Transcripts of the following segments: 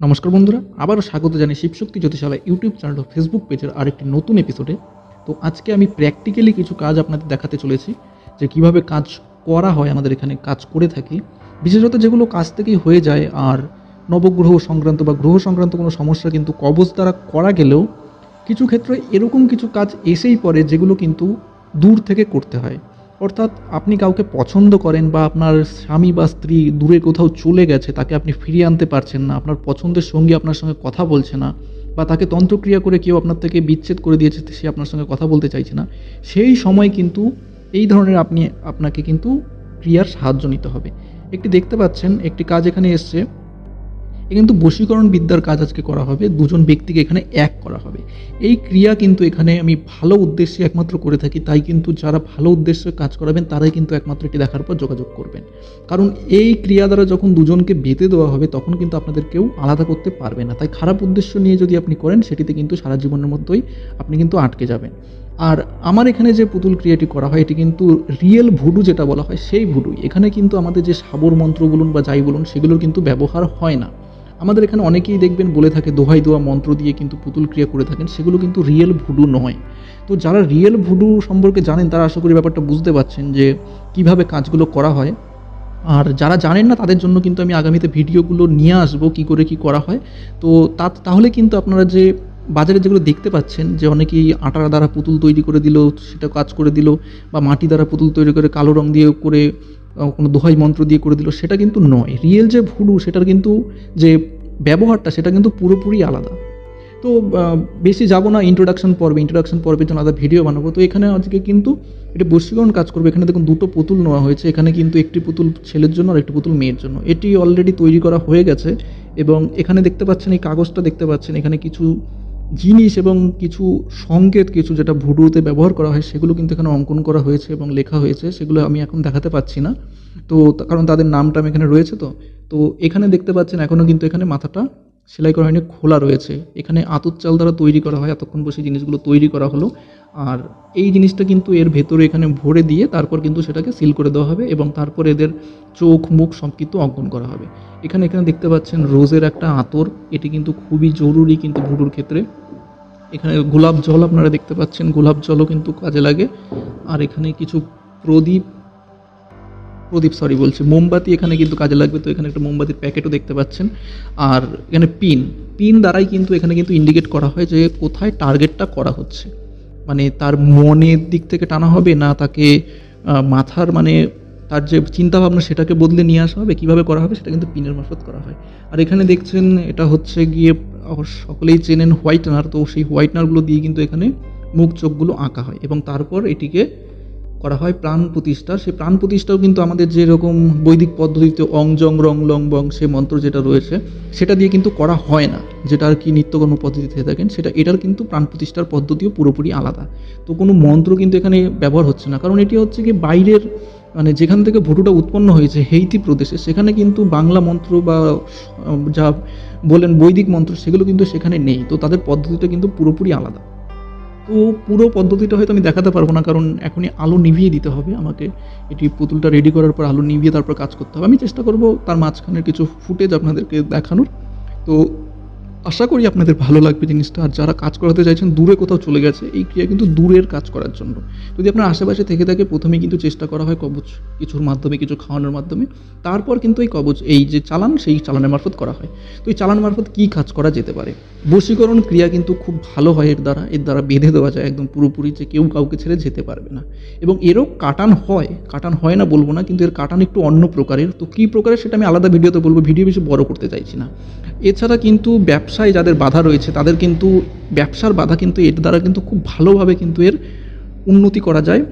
নমস্কার বন্ধুরা, আবারও স্বাগত জানাই শিবশক্তি জ্যোতিষালয় ইউটিউব চ্যানেল ও ফেসবুক পেজের আরেকটি নতুন এপিসোডে তো আজকে আমি প্র্যাকটিক্যালি কিছু কাজ আপনাদের দেখাতে চলেছি, যে কীভাবে কাজ করা হয়, আমাদের এখানে কাজ করে থাকি। বিশেষত যেগুলো কাজ থেকেই হয়ে যায়, আর নবগ্রহ সংক্রান্ত বা গ্রহ সংক্রান্ত কোনো সমস্যা কিন্তু কবজ দ্বারা করা গেলেও, কিছু ক্ষেত্রে এরকম কিছু কাজ এসেই পড়ে, যেগুলো কিন্তু দূর থেকে করতে হয়। অর্থাৎ আপনি কাউকে পছন্দ করেন বা আপনার স্বামী বা স্ত্রী দূরে কোথাও চলে গেছে, তাকে আপনি ফিরিয়ে আনতে পারছেন না, আপনার পছন্দের সঙ্গী আপনার সঙ্গে কথা বলছে না, বা তাকে তন্ত্রক্রিয়া করে কেউ আপনার থেকে বিচ্ছেদ করে দিয়েছে সে আপনার সঙ্গে কথা বলতে চাইছে না, সেই সময় কিন্তু এই ধরনের আপনি, আপনাকে কিন্তু ক্রিয়ার সাহায্য নিতে হবে। একটি দেখতে পাচ্ছেন, একটি কাজ এখানে এসছে। কিন্তু বশীকরণ বিদ্যার কাজ আজকে করা হবে। দুজন ব্যক্তিকে এখানে এক করা হবে। এই ক্রিয়া কিন্তু এখানে আমি ভালো উদ্দেশ্যে একমাত্র করে থাকি, তাই কিন্তু যারা ভালো উদ্দেশ্যে কাজ করাবেন, তারাই কিন্তু একমাত্র এটি দেখার পর যোগাযোগ করবেন। কারণ এই ক্রিয়া দ্বারা যখন দুজনকে বেঁধে দেওয়া হবে, তখন কিন্তু আপনাদের কেউ আলাদা করতে পারবে না। তাই খারাপ উদ্দেশ্য নিয়ে যদি আপনি করেন, সেটিতে কিন্তু সারা জীবনের মধ্যেই আপনি কিন্তু আটকে যাবেন। আর আমার এখানে যে পুতুল ক্রিয়াটি করা হয়, এটি কিন্তু রিয়েল ভুডু যেটা বলা হয়, সেই ভুডুই। এখানে কিন্তু আমাদের যে সাবর মন্ত্র বলুন বা যাই বলুন, সেগুলোর কিন্তু ব্যবহার হয় না। আমাদের এখানে অনেকেই দেখবেন বলে থাকে, দোহাই দোয়া মন্ত্র দিয়ে কিন্তু পুতুল ক্রিয়া করে থাকেন, সেগুলো কিন্তু রিয়েল ভুডু নয়। তো যারা রিয়েল ভুডু সম্পর্কে জানেন, তারা আশা করি ব্যাপারটা বুঝতে পারছেন যে কীভাবে কাজগুলো করা হয়। আর যারা জানেন না, তাদের জন্য কিন্তু আমি আগামীতে ভিডিওগুলো নিয়ে আসব, কি করে কি করা হয়। তো তা, তাহলে কিন্তু আপনারা যে বাজারে যেগুলো দেখতে পাচ্ছেন যে অনেকেই আটার দ্বারা পুতুল তৈরি করে দিল, সেটা কাজ করে দিল বা মাটি দ্বারা পুতুল তৈরি করে কালো রং দিয়ে করে কোনো দোহাই মন্ত্র দিয়ে করে দিল, সেটা কিন্তু নয়। রিয়েল যে ভুডু সেটার কিন্তু যে ব্যবহারটা, সেটা কিন্তু পুরোপুরি আলাদা। তো বেশি যাব না ইন্ট্রোডাকশন পর্বে ইন্ট্রোডাকশন পর্বের জন্য আলাদা ভিডিও বানাবো। তো এখানে আজকে কিন্তু এটা বশীকরণ কাজ করবে। এখানে দেখুন দুটো পুতুল নেওয়া হয়েছে। এখানে কিন্তু একটি পুতুল ছেলের জন্য আর একটি পুতুল মেয়ের জন্য। এটি অলরেডি তৈরি করা হয়ে গেছে এবং এখানে দেখতে পাচ্ছেন, এই কাগজটা দেখতে পাচ্ছেন, এখানে কিছু জিনিস এবং কিছু সংকেত, কিছু যেটা ভুডুতে ব্যবহার করা হয়, সেগুলো কিন্তু এখানে অঙ্কন করা হয়েছে এবং লেখা হয়েছে, সেগুলো আমি এখন দেখাতে পাচ্ছি না। তো কারণ তাদের নামটা এখানে রয়েছে তো। তো এখানে দেখতে পাচ্ছেন এখনও কিন্তু এখানে মাথাটা সেলাই করা হয়নি, খোলা রয়েছে। এখানে আতর চাল দ্বারা তৈরি করা হয়, এতক্ষণ বসে জিনিসগুলো তৈরি করা হলো। আর এই জিনিসটা কিন্তু এর ভেতরে এখানে ভরে দিয়ে তারপর কিন্তু সেটাকে সিল করে দেওয়া হবে এবং তারপর এদের চোখ, মুখ সব কিন্তু অঙ্কন করা হবে। এখানে এখানে দেখতে পাচ্ছেন রোজের একটা আতর। এটি কিন্তু খুবই জরুরি কিন্তু ভুডুর ক্ষেত্রে। এখানে গোলাপ জল আপনারা দেখতে পাচ্ছেন। গোলাপ জলও কিন্তু কাজে লাগে। আর এখানে কিছু প্রদীপ প্রদীপ সরি বলছি, মোমবাতি এখানে কিন্তু কাজে লাগবে। তো এখানে একটা মোমবাতির প্যাকেটও দেখতে পাচ্ছেন। আর এখানে পিন পিন দ্বারাই কিন্তু এখানে কিন্তু ইন্ডিকেট করা হয় যে কোথায় টার্গেটটা করা হচ্ছে। মানে তার মনের দিক থেকে টানা হবে না তাকে মাথার মানে তার যে চিন্তা ভাবনা সেটাকে বদলে নিয়ে আসা হবে? কীভাবে করা হবে? সেটা কিন্তু পিনের মারফত করা হয়। আর এখানে দেখছেন, এটা হচ্ছে গিয়ে সকলেই চেনেন হোয়াইটনার, তো সেই হোয়াইটনারগুলো দিয়ে কিন্তু এখানে মুখ চোখগুলো আঁকা হয় এবং তারপর এটিকে করা হয় প্রাণ প্রতিষ্ঠা। সেই প্রাণ প্রতিষ্ঠাও কিন্তু আমাদের যেরকম বৈদিক পদ্ধতিতে অং জং রং, লং, বং সে মন্ত্র যেটা রয়েছে, সেটা দিয়ে কিন্তু করা হয় না। যেটা আর কি নিত্যকর্ম পদ্ধতিতে থাকেন সেটা, এটার কিন্তু প্রাণ প্রতিষ্ঠার পদ্ধতিও পুরোপুরি আলাদা। তো কোনো মন্ত্র কিন্তু এখানে ব্যবহার হচ্ছে না। কারণ এটি হচ্ছে কি বাইরের মানে যেখান থেকে ভুটুটা উৎপন্ন হয়েছে, হেইতি প্রদেশে, সেখানে কিন্তু বাংলা মন্ত্র বা যা বলেন বৈদিক মন্ত্র, সেগুলো কিন্তু সেখানে নেই। তো তাদের পদ্ধতিটা কিন্তু পুরোপুরি আলাদা। তো পুরো পদ্ধতিটা হয়তো আমি দেখাতে পারব না, কারণ এখনই আলো নিভিয়ে দিতে হবে আমাকে। এটি পুতুলটা রেডি করার পর আলো নিভিয়ে তারপর কাজ করতে হবে। আমি চেষ্টা করব তার মাঝখানের কিছু ফুটেজ আপনাদেরকে দেখানোর। তো আশা করি আপনাদের ভালো লাগবে জিনিসটা। আর যারা কাজ করাতে চাইছেন, দূরে কোথাও চলে গেছে, এই ক্রিয়া কিন্তু দূরের কাজ করার জন্য। যদি আপনার আশেপাশে থেকে থাকে, প্রথমে কিন্তু চেষ্টা করা হয় কবচ কিছুর মাধ্যমে, কিছু খাওয়ানোর মাধ্যমে। তারপর কিন্তু এই কবচ, এই যে চালান, সেই চালানের মারফত করা হয়। তো এই চালান মারফত কী কাজ করা যেতে পারে? বশীকরণ ক্রিয়া কিন্তু খুব ভালো হয় এর দ্বারা এর দ্বারা বেঁধে দেওয়া যায় একদম পুরোপুরি যে কেউ কাউকে ছেড়ে যেতে পারবে না। এবং এরও কাটান হয় কাটান হয় না বলব না, কিন্তু এর কাটান একটু অন্য প্রকারের। তো কী প্রকারের সেটা আমি আলাদা ভিডিওতে বলব, ভিডিও বেশি বড় করতে চাইছি না। এছাড়া কিন্তু ব্যবসায় যাদের বাধা রয়েছে, তাদের কিন্তু ব্যবসার বাধা কিন্তু এর দ্বারা কিন্তু খুব ভালোভাবে কিন্তু এর উন্নতি করা যায়।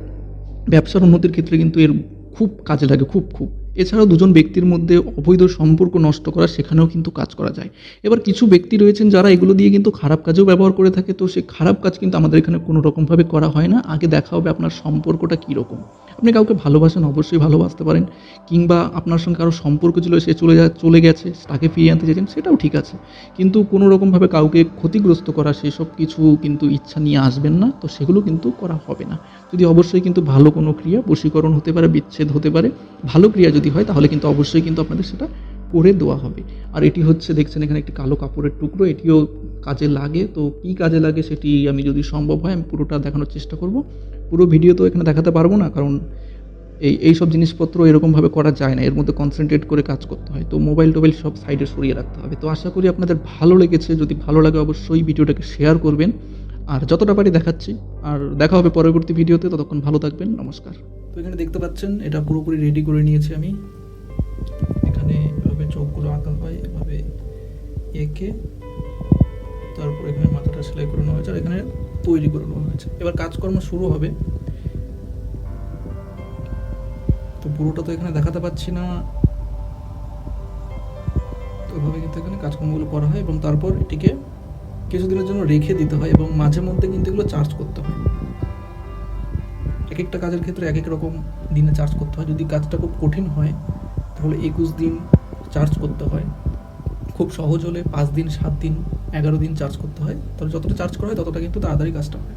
ব্যবসার উন্নতির ক্ষেত্রে কিন্তু এর খুব কাজে লাগে, খুব খুব। এছাড়াও দুজন ব্যক্তির মধ্যে অবৈধ সম্পর্ক নষ্ট করা সেখানেও কিন্তু কাজ করা যায়। এবার কিছু ব্যক্তি রয়েছেন যারা এগুলো দিয়ে কিন্তু খারাপ কাজেও ব্যবহার করে থাকে, তো সেই খারাপ কাজ কিন্তু আমাদের এখানে কোনো রকমভাবে করা হয় না। আগে দেখা হবে আপনার সম্পর্কটা কীরকম। আপনি কাউকে ভালোবাসেন, অবশ্যই ভালোবাসতে পারেন, কিংবা আপনার সঙ্গে কারও সম্পর্ক ছিল, সে চলে যা, চলে গেছে, তাকে ফিরিয়ে আনতে চাইছেন সেটাও ঠিক আছে। কিন্তু কোনো রকমভাবে কাউকে ক্ষতিগ্রস্ত করা, সেসব কিছু কিন্তু ইচ্ছা নিয়ে আসবেন না, তো সেগুলো কিন্তু করা হবে না। যদি অবশ্যই কিন্তু ভালো কোনো ক্রিয়া, বশীকরণ হতে পারে, বিচ্ছেদ হতে পারে, ভালো ক্রিয়া যদি হয়, তাহলে কিন্তু অবশ্যই কিন্তু আপনাদের সেটা করে দেওয়া হবে। আর এটি হচ্ছে, দেখছেন এখানে একটি কালো কাপড়ের টুকরো, এটিও কাজে লাগে। তো কী কাজে লাগে সেটি আমি যদি সম্ভব হয়, আমি পুরোটা দেখানোর চেষ্টা করব। পুরো ভিডিও তো এখানে দেখাতে পারব না, কারণ এই এই সব জিনিসপত্র এরকমভাবে করা যায় না। এর মধ্যে কনসেন্ট্রেট করে কাজ করতে হয়। তো মোবাইল টোবাইল সব সাইডে সরিয়ে রাখতে হবে। তো আশা করি আপনাদের ভালো লেগেছে। যদি ভালো লাগে, অবশ্যই ভিডিওটাকে শেয়ার করবেন। আর যতটা পারি দেখাচ্ছি। আর দেখা হবে পরবর্তী ভিডিওতে। ততক্ষণ ভালো থাকবেন। নমস্কার। এখানে দেখতে পাচ্ছেন, এটা পুরোপুরি রেডি করে নিয়েছি আমি। এখানে এভাবে চোখগুলো আঁকা হয়, এভাবে এঁকে তারপর এখানে মাথাটা সেলাই করে নেওয়া হয়েছে, আর এখানে তৈরি করে নেওয়া হয়েছে। এবার কাজকর্ম শুরু হবে। তো পুরোটা তো এখানে দেখাতে পাচ্ছি না। তো এভাবে কিন্তু এখানে কাজকর্মগুলো করা হয় এবং তারপর এটিকে কিছুদিনের জন্য রেখে দিতে হয় এবং মাঝে মধ্যে কিন্তু এগুলো চার্জ করতে হয়। এক একটা কাজের ক্ষেত্রে এক এক রকম দিনে চার্জ করতে হয়। যদি কাজটা খুব কঠিন হয়, তাহলে একুশ দিন চার্জ করতে হয়। খুব সহজ হলে পাঁচ দিন, সাত দিন, এগারো দিন চার্জ করতে হয়। তাহলে যতটা চার্জ করা হয়, ততটা কিন্তু তাড়াতাড়ি কাজটা হয়।